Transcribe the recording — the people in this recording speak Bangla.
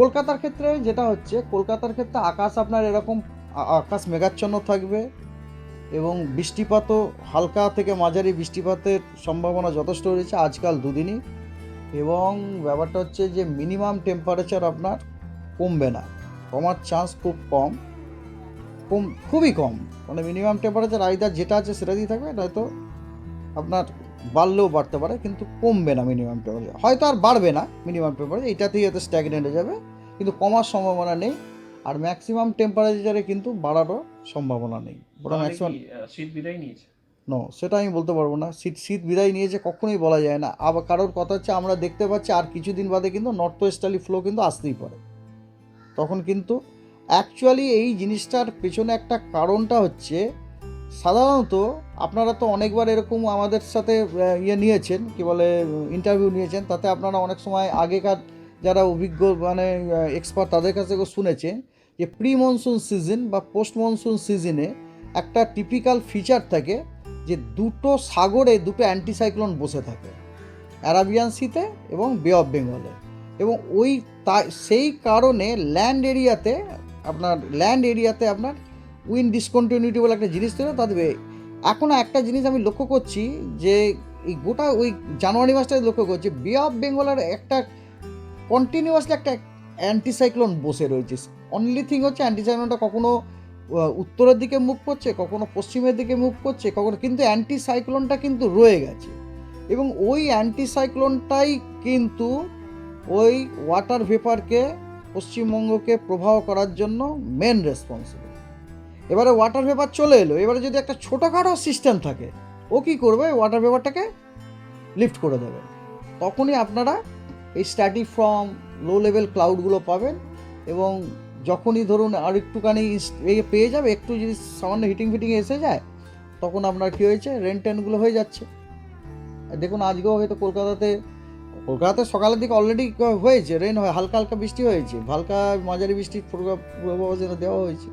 কলকাতার ক্ষেত্রে যেটা হচ্ছে, কলকাতার ক্ষেত্রে আকাশ আপনার এরকম আকাশ মেঘাচ্ছন্ন থাকবে এবং বৃষ্টিপাতও হালকা থেকে মাঝারি বৃষ্টিপাতের সম্ভাবনা যথেষ্ট রয়েছে আজকাল দুদিনই এবং ব্যাপারটা হচ্ছে যে মিনিমাম টেম্পারেচার আপনার কমবে না। কমার চান্স খুব কম কম, খুবই কম। মানে মিনিমাম টেম্পারেচার আইদার যেটা আছে সেটা দিয়ে থাকবে, নয়তো আপনার বাড়লেও বাড়তে পারে, কিন্তু কমবে না মিনিমাম টেম্পারেচার হয়তো আর বাড়বে না মিনিমাম টেম্পারেচার এটাতেই হয়তো স্ট্যাগনেট হয়ে যাবে। কিন্তু কমার সম্ভাবনা নেই আর ম্যাক্সিমাম টেম্পারেচারে কিন্তু বাড়ারও সম্ভাবনা নেই। তাহলে ম্যাক্সিমাম শীত বিদায় নিয়েছে? নো সেটা আমি বলতে পারব না। শীত শীত বিদায় নিয়েছে কখনোই বলা যায় না। আবার কারোর কথা হচ্ছে আমরা দেখতে পাচ্ছি আর কিছুদিন বাদে কিন্তু নর্থ ওয়েস্টার্লি ফ্লো কিন্তু আসতেই পারে। তখন কিন্তু অ্যাকচুয়ালি এই জিনিসটার পেছনে একটা কারণটা হচ্ছে সাধারণত আপনারা তো অনেকবার এরকম আমাদের সাথে ইয়ে নিয়েছেন কি বলে ইন্টারভিউ নিয়েছেন তাতে আপনারা অনেক সময় আগেকার যারা অভিজ্ঞ মানে এক্সপার্ট তাদের কাছ থেকে শুনেছেন যে প্রি মনসুন সিজন বা পোস্ট মনসুন সিজনে একটা টিপিক্যাল ফিচার থাকে যে দুটো সাগরে দুটো অ্যান্টিসাইক্লোন বসে থাকে অ্যারাবিয়ান সিতে এবং বে অফ বেঙ্গলে এবং ওই তা সেই কারণে ল্যান্ড এরিয়াতে আপনার ল্যান্ড এরিয়াতে আপনার উইন ডিসকন্টিনিউটি বলে একটা জিনিস ছিল তাদের এখনও একটা জিনিস আমি লক্ষ্য করছি যে এই গোটা ওই জানুয়ারি মাসটায় লক্ষ্য করছি বে অফ বেঙ্গলের একটা কন্টিনিউয়াসলি একটা অ্যান্টিসাইক্লোন বসে রয়েছে। অনলি থিং হচ্ছে অ্যান্টিসাইক্লোনটা কখনো উত্তরের দিকে মুভ করছে, কখনো পশ্চিমের দিকে মুভ করছে, কখনো, কিন্তু অ্যান্টিসাইক্লোনটা কিন্তু রয়ে গেছে। এবং ওই অ্যান্টিসাইক্লোনটাই কিন্তু ওই ওয়াটার ভেপারকে পশ্চিমবঙ্গকে প্রভাব করার জন্য মেন রেসপন্সিবল এবারে ওয়াটার ভেপার চলে এলো। এবারে যদি একটা ছোটোখাটো সিস্টেম থাকে, ও কী করবে? ওয়াটার ভেপারটাকে লিফট করে দেবে। তখনই আপনারা এই স্ট্যাটিক ফ্রম লো লেভেল ক্লাউডগুলো পাবেন এবং যখনই ধরুন আর একটুখানি পেয়ে যাবে, একটু যদি সামান্য হিটিং ফিটিং এসে যায়, তখন আপনার কী হয়েছে? রেন টেনগুলো হয়ে যাচ্ছে। দেখুন, আজকেও হয়তো কলকাতাতে কলকাতাতে সকালের দিকে অলরেডি হয়েছে রেন হয়, হালকা হালকা বৃষ্টি হয়েছে, হালকা মাঝারি বৃষ্টির পূর্বাভাস দেওয়া হয়েছে।